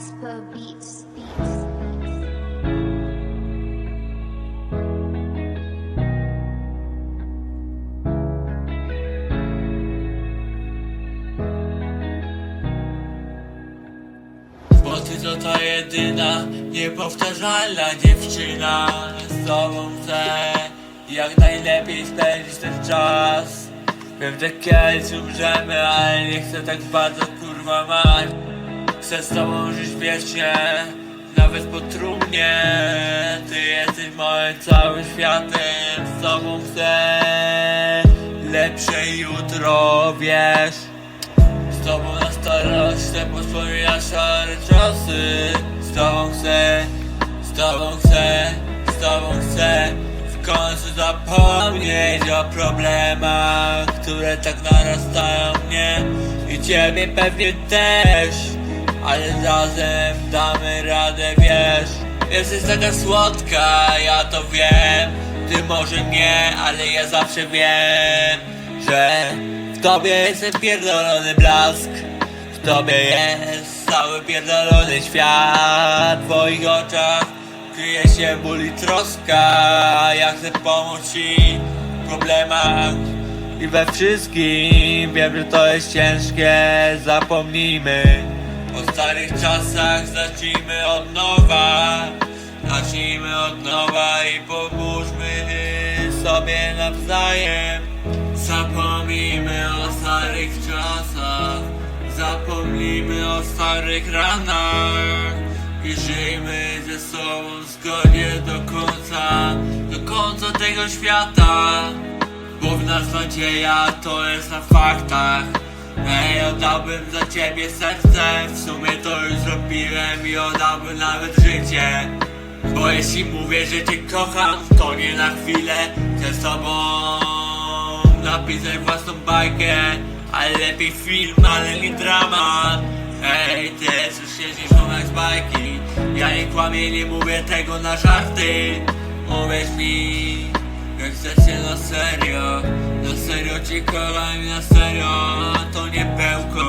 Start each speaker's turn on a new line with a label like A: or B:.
A: Jasper Beats. Beats. Bo ty to ta jedyna, niepowtarzalna dziewczyna Z tobą chcę jak najlepiej spędzić ten czas Wiem, że kiedyś umrzemy, ale nie chcę tak bardzo kurwa mać Chcę z tobą żyć wiecznie Nawet po trumnie. Ty jesteś moim całym światem Z tobą chcę Lepsze jutro, wiesz. Z tobą na starość chcę wspominać szare czasy. Z tobą chcę, z tobą chcę, z tobą chcę W końcu zapomnieć o problemach Które tak narastają mnie I ciebie pewnie też Ale razem damy radę, wiesz? Jesteś taka słodka, ja to wiem. Ty może nie, ale ja zawsze wiem Że w tobie jest ten pierdolony blask. W tobie jest cały pierdolony świat. W twoich oczach kryje się ból i troska. Ja chcę pomóc ci w problemach i we wszystkim. Wiem, że to jest ciężkie, zapomnijmy O starych czasach zacznijmy od nowa. Zacznijmy od nowa i pomóżmy sobie nawzajem. Zapomnijmy o starych czasach Zapomnijmy o starych ranach I żyjmy ze sobą w zgodzie do końca Do końca tego świata Bo w nas nadzieja to jest na faktach Ej, oddałbym za ciebie serce W sumie to już zrobiłem i oddałbym nawet życie. Bo jeśli mówię, że cię kocham To nie na chwilę. Chcę z tobą napisać własną bajkę Ale lepiej film, ale nie dramat Ej, ty już siedzisz jak z bajki? Ja nie kłamię, nie mówię tego na żarty. Uwierz mi, jak chcę cię na serio Na serio cię kocham i na serio To nie pełko